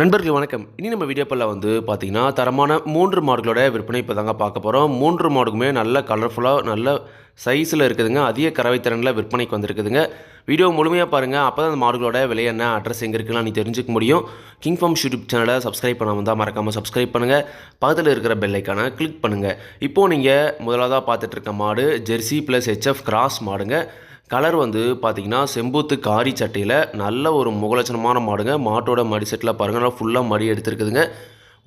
நண்பர்கள் வணக்கம். இனி நம்ம வீடியோ பல்ல வந்து பார்த்தீங்கன்னா தரமான மூன்று மாடுகளோட விற்பனை இப்போ தாங்க பார்க்க போகிறோம் மூன்று மாடுக்குமே நல்ல கலர்ஃபுல்லாக நல்ல சைஸில் இருக்குதுங்க. அதிக கறவைத்திறனில் விற்பனைக்கு வந்திருக்குதுங்க. வீடியோ முழுமையாக பாருங்கள் அப்போ தான் அந்த மாடுகளோட விலை என்ன அட்ரஸ் எங்கே இருக்குலாம் நீ தெரிஞ்சுக்க முடியும். கிங் ஃபார்ம் யூடியூப் சேனலை சப்ஸ்கிரைப் பண்ண வந்தால் மறக்காமல் சப்ஸ்கிரைப் பண்ணுங்கள் பக்கத்தில் இருக்கிற பெல் கிளிக் பண்ணுங்கள் இப்போது நீங்கள் முதலாவதாக பார்த்துட்டு இருக்க மாடு ஜெர்சி ப்ளஸ் ஹெச்எஃப் கிராஸ் மாடுங்க. கலர் வந்து பார்த்தீங்கன்னா செம்பூத்து காரி சட்டையில் நல்ல ஒரு முகலட்சணமான மாடுங்க. மாட்டோட மடி செட்டில் பாருங்கள் நல்லா ஃபுல்லாக மடி எடுத்துருக்குதுங்க.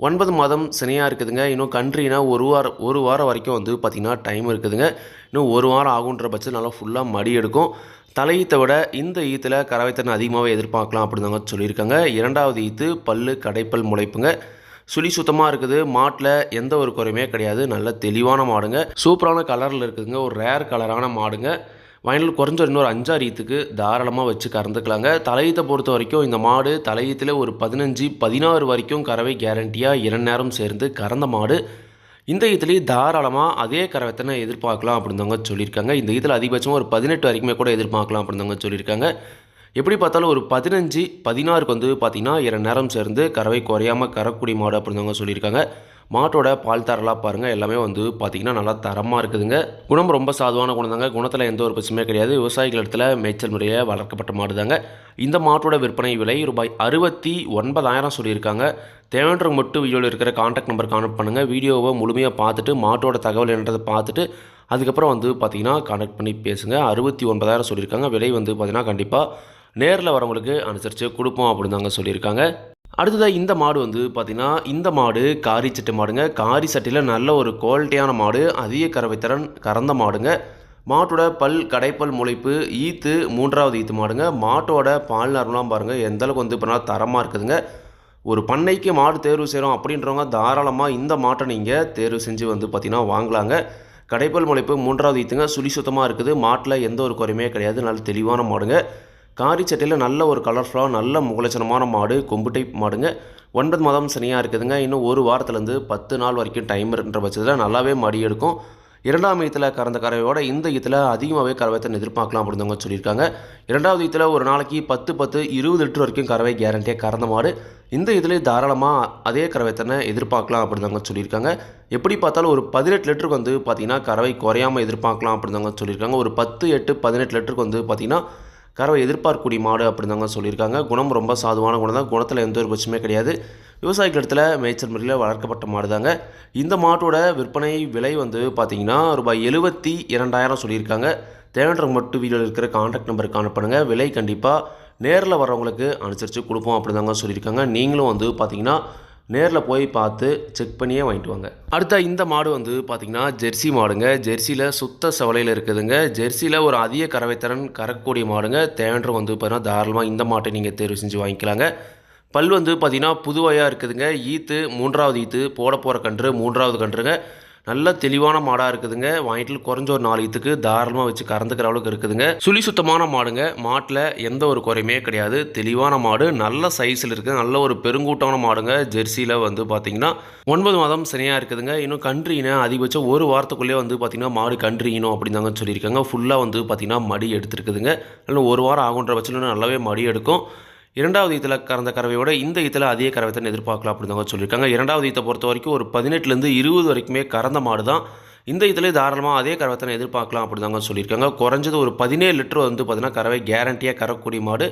ஒன்பது மாதம் சினையாக இருக்குதுங்க. இன்னும் கண்ட்ரினா ஒரு வாரம் ஒரு வாரம் வரைக்கும் வந்து பார்த்திங்கன்னா டைம் இருக்குதுங்க. இன்னும் ஒரு வாரம் ஆகுன்ற பட்சத்தில் நல்லா ஃபுல்லாக மடி எடுக்கும். தலையீத்தை விட இந்த ஈத்தில் கறவைத்தனை அதிகமாகவே எதிர்பார்க்கலாம் அப்படின்னு தாங்க சொல்லியிருக்காங்க. இரண்டாவது ஈத்து பல்லு கடைப்பல் முளைப்புங்க. சுழி சுத்தமாக இருக்குது. மாட்டில் எந்த ஒரு குறையுமே கிடையாது. நல்ல தெளிவான மாடுங்க. சூப்பரான கலரில் இருக்குதுங்க. ஒரு ரேர் கலரான மாடுங்க. வயலில் குறைஞ்ச இன்னொரு அஞ்சாறு ஈத்துக்கு தாராளமாக வச்சு கறந்துக்கலாங்க. தலையீத்தை பொறுத்த வரைக்கும் இந்த மாடு தலையீத்தில் ஒரு பதினஞ்சு பதினாறு வரைக்கும் கறவை கேரண்டியாக இரண்டு நேரம் சேர்ந்து கறந்த மாடு. இந்த ஈத்துலேயே தாராளமாக அதே கறவைத்தனை எதிர்பார்க்கலாம் அப்படின்னு சொல்லியிருக்காங்க. இந்த ஈத்தில் அதிகபட்சமாக ஒரு பதினெட்டு வரைக்குமே கூட எதிர்பார்க்கலாம் அப்படின்னு சொல்லியிருக்காங்க. எப்படி பார்த்தாலும் ஒரு பதினஞ்சு பதினாறுக்கு வந்து பார்த்திங்கன்னா இரண்டு நேரம் சேர்ந்து கறவை குறையாமல் கறக்கூடிய மாடு அப்படின்னு சொல்லியிருக்காங்க. மாட்டோட பால் தரலாம் பாருங்கள் எல்லாமே வந்து பார்த்திங்கன்னா நல்லா தரமாக இருக்குதுங்க. குணம் ரொம்ப சாதுவான குணம் தாங்க குணத்தில் எந்த ஒரு பிரச்சனையுமே கிடையாது. விவசாயிகள் இடத்துல மேய்ச்சல் முறையில் வளர்க்கப்பட்ட மாடு தாங்க இந்த மாட்டோட விற்பனை விலை ரூபாய் அறுபத்தி ஒன்பதாயிரம் சொல்லியிருக்காங்க. தேவைன்றவங்க மட்டும் வீடியோவில் இருக்கிற காண்டாக்ட் நம்பர் கான்டாக்ட் பண்ணுங்கள் வீடியோவை முழுமையாக பார்த்துட்டு மாட்டோட தகவல் என்னன்றதை பார்த்துட்டு அதுக்கப்புறம் வந்து பார்த்திங்கன்னா கான்டாக்ட் பண்ணி பேசுங்க. அறுபத்தி ஒன்பதாயிரம் சொல்லியிருக்காங்க. விலை வந்து பார்த்திங்கன்னா கண்டிப்பாக நேரில் வரவங்களுக்கு அனுசரித்து கொடுப்போம் அப்படின்னு தாங்க சொல்லியிருக்காங்க. அடுத்ததாக இந்த மாடு வந்து பார்த்திங்கன்னா இந்த மாடு காரி சட்டை மாடுங்க. காரி சட்டையில் நல்ல ஒரு குவாலிட்டியான மாடு அதிக கறவைத்திறன் கறந்த மாடுங்க. மாட்டோட பல் கடைப்பல் முளைப்பு ஈத்து மூன்றாவது ஈத்து மாடுங்க. மாட்டோட பால் நரம்புலாம் பாருங்கள் எந்த அளவுக்கு வந்து இப்போ தரமாக இருக்குதுங்க. ஒரு பண்ணைக்கு மாடு தேர்வு செய்கிறோம் அப்படின்றவங்க தாராளமாக இந்த மாட்டை நீங்கள் தேர்வு செஞ்சு வந்து பார்த்திங்கன்னா வாங்கலாங்க. கடைப்பல் முளைப்பு மூன்றாவது ஈத்துங்க. சுழி சுத்தமாக இருக்குது. மாட்டில் எந்த ஒரு குறையுமே கிடையாது. நல்ல தெளிவான மாடுங்க. காரி சட்டையில் நல்ல ஒரு கலர்ஃபுல்லாக நல்ல முகலட்சணமான மாடு கொம்பு டைப் மாடுங்க. ஒன்பது மாதம் சனியாக இருக்குதுங்க. இன்னும் ஒரு வாரத்துலேருந்து பத்து நாள் வரைக்கும் டைம் இருன்ற பட்சத்தில் நல்லாவே மடி எடுக்கும். இரண்டாம் ஈத்தில் கறந்த கறவையோட இந்த ஈத்தில் அதிகமாகவே கறவைத்தன் எதிர்பார்க்கலாம் அப்படின்றவங்க சொல்லியிருக்காங்க. இரண்டாவது ஈத்தில் ஒரு நாளைக்கு பத்து பத்து இருபது லிட்டர் வரைக்கும் கறவை கேரண்டியாக கறந்த மாடு. இந்த இதில் தாராளமாக அதே கறவைத்தனை எதிர்பார்க்கலாம் அப்படின்றவங்க சொல்லியிருக்காங்க. எப்படி பார்த்தாலும் ஒரு பதினெட்டு லிட்டருக்கு வந்து பார்த்திங்கன்னா கறவை குறையாமல் எதிர்பார்க்கலாம் அப்படின்றவங்க சொல்லியிருக்காங்க. ஒரு பத்து எட்டு பதினெட்டு லிட்டருக்கு வந்து பார்த்திங்கன்னா கறவை எதிர்பார்க்கக்கூடிய மாடு அப்படின்னு தாங்க சொல்லியிருக்காங்க. குணம் ரொம்ப சாதுவான குணம் தான் குணத்தில் எந்த ஒரு பட்சமே கிடையாது. விவசாயிகள் இடத்துல மேய்ச்சல் முறையில் வளர்க்கப்பட்ட மாடு தாங்க இந்த மாட்டோட விற்பனை விலை வந்து பார்த்தீங்கன்னா ரூபாய் எழுபத்தி இரண்டாயிரம் சொல்லியிருக்காங்க. தேவையான மட்டும் வீடியோவில் இருக்கிற கான்டாக்ட் நம்பருக்கு அனுப்பணுங்க விலை கண்டிப்பாக நேரில் வரவங்களுக்கு அனுசரித்து கொடுப்போம் அப்படி தாங்க சொல்லியிருக்காங்க. நீங்களும் வந்து பார்த்தீங்கன்னா நேரில் போய் பார்த்து செக் பண்ணியே வாங்கிட்டு வாங்க. அடுத்த இந்த மாடு வந்து பார்த்திங்கன்னா ஜெர்சி மாடுங்க. ஜெர்சியில் சுத்த சவலையில் இருக்குதுங்க. ஜெர்சியில் ஒரு அதிக கறவைத்திறன் கறக்கக்கூடிய மாடுங்க. தேவைன்ற வந்து பார்த்தீங்கன்னா தாராளமாக இந்த மாட்டை நீங்கள் தேர்வு செஞ்சு வாங்கிக்கலாங்க. பல் வந்து பார்த்திங்கன்னா புதுவையாக இருக்குதுங்க. ஈத்து மூன்றாவது ஈத்து போட போகிற கன்று மூன்றாவது கன்றுங்க. நல்ல தெளிவான மாடாக இருக்குதுங்க. வாங்கிட்டு குறைஞ்ச ஒரு நாலு இதுக்கு தாராளமாக வச்சு கறந்துக்கிற அளவுக்கு இருக்குதுங்க. சுழி சுத்தமான மாடுங்க. மாட்டில் எந்த ஒரு குறையுமே கிடையாது. தெளிவான மாடு நல்ல சைஸில் இருக்குது நல்ல ஒரு பெருங்கூட்டமான மாடுங்க. ஜெர்சியில் வந்து பார்த்திங்கன்னா ஒன்பது மாதம் சினையாக இருக்குதுங்க. இன்னும் கன்றுயின அதிகபட்சம் ஒரு வாரத்துக்குள்ளேயே வந்து பார்த்தீங்கன்னா மாடு கன்றுயினும் அப்படின்னு தாங்க சொல்லியிருக்காங்க. ஃபுல்லாக வந்து பார்த்தீங்கன்னா மடி எடுத்துருக்குதுங்க. இல்லை ஒரு வாரம் ஆகுன்ற பட்சத்தில் நல்லாவே மடி எடுக்கும். இரண்டாவது இதில் கறந்த கறவையோட இந்த இதில் அதிக தான் எதிர்பார்க்கலாம் அப்படின்னு சொல்லியிருக்காங்க. இரண்டாவது இதை பொறுத்த வரைக்கும் ஒரு பதினெட்டுலேருந்து இருபது வரைக்குமே கறந்த மாடு தான். இந்த இதில் தாராளமாக அதே கறவைத்தனை எதிர்பார்க்கலாம் அப்படி தாங்க சொல்லியிருக்காங்க. குறைஞ்சது ஒரு பதினேழு லிட்டர் வந்து பார்த்திங்கன்னா கறவை கேரண்டியாக கறக்கூடிய மாடு.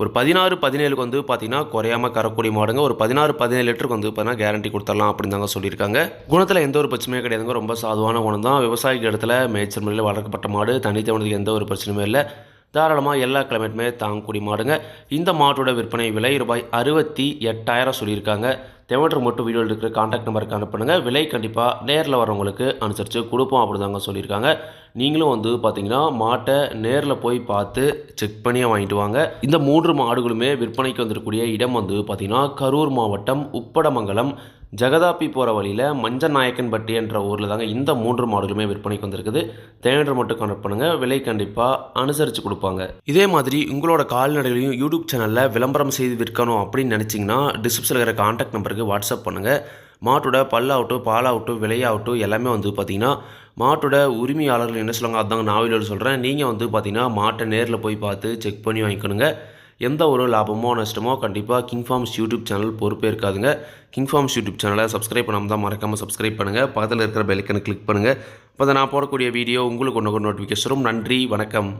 ஒரு பதினாறு பதினேழுக்கு வந்து பார்த்திங்கன்னா குறையாமல் கறக்கூடிய மாடுங்க. ஒரு பதினாறு பதினேழு லிட்டருக்கு வந்து பார்த்தீங்கன்னா கேரண்டி கொடுத்துடலாம் அப்படின்னு தாங்க சொல்லியிருக்காங்க. குணத்தில் எந்த ஒரு பிரச்சனையும் கிடையாதுங்க. ரொம்ப சாதுவான குணம் தான் விவசாயிக்கு இடத்துல மேய்ச்சல் முறையில் வளர்க்கப்பட்ட மாடு. தனித்தவனுக்கு எந்த ஒரு பிரச்சனையுமே இல்லை. தாராளமாக எல்லா கிளைமேட்டுமே தாங்கக்கூடிய மாடுங்க. இந்த மாட்டோட விற்பனை விலை ரூபாய் அறுபத்தி எட்டாயிரம் சொல்லியிருக்காங்க. தேவையற்ற மட்டும் வீடியோவில் இருக்கிற காண்டாக்ட் நம்பருக்கு அனுப்புனுங்க விலை கண்டிப்பாக நேரில் வரவங்களுக்கு அனுசரித்து கொடுப்போம் அப்படி தாங்க சொல்லியிருக்காங்க. நீங்களும் வந்து பார்த்தீங்கன்னா மாட்டை நேரில் போய் பார்த்து செக் பண்ணியே வாங்கிட்டு வாங்க. இந்த மூன்று மாடுகளுமே விற்பனைக்கு வந்திருக்கக்கூடிய இடம் வந்து பார்த்திங்கன்னா கரூர் மாவட்டம் உப்படமங்கலம். ஜெகதாப்பி போகிற வழியில் மஞ்சநாயக்கன்பட்டி என்ற ஊரில் தாங்க இந்த மூன்று மாடுகளுமே விற்பனைக்கு வந்திருக்குது. தேவையான மட்டும் கனெக்ட் பண்ணுங்கள் விலை கண்டிப்பாக அனுசரித்து கொடுப்பாங்க. இதே மாதிரி உங்களோட கால்நடைகளையும் யூடியூப் சேனலில் விளம்பரம் செய்து விற்கணும் அப்படின்னு நினச்சிங்கன்னா டிஸ்கிரிப்ஷனில் இருக்கிற கான்டாக்ட் நம்பருக்கு வாட்ஸ்அப் பண்ணுங்கள் மாட்டோட பல்லாகட்டும் பாலாகட்டும் விலையாகட்டும் எல்லாமே வந்து பார்த்திங்கன்னா மாட்டோட உரிமையாளர்கள் என்ன சொல்லுவாங்க அதாங்க நான் சொல்கிறேன் நீங்கள் வந்து பார்த்திங்கன்னா மாட்டை நேரில் போய் பார்த்து செக் பண்ணி வாங்கிக்கணுங்க. எந்த ஒரு லாபமோ நஷ்டமோ கண்டிப்பாக கிங் ஃபார்ம்ஸ் யூடியூப் சேனல் பொறுப்பே இருக்காதுங்க கிங் ஃபார்ம்ஸ் யூடியூப் சேனலை சப்ஸ்கிரைப் பண்ணாமல் தான் மறக்காமல் சப்ஸ்கிரைப் பண்ணுங்கள் பக்கத்தில் இருக்கிற பெல்லைக்கனை கிளிக் பண்ணுங்கள் அப்போ நான் போடக்கூடிய வீடியோ உங்களுக்கு ஒன்று நோட்டிஃபிகேஷனும் நன்றி வணக்கம்.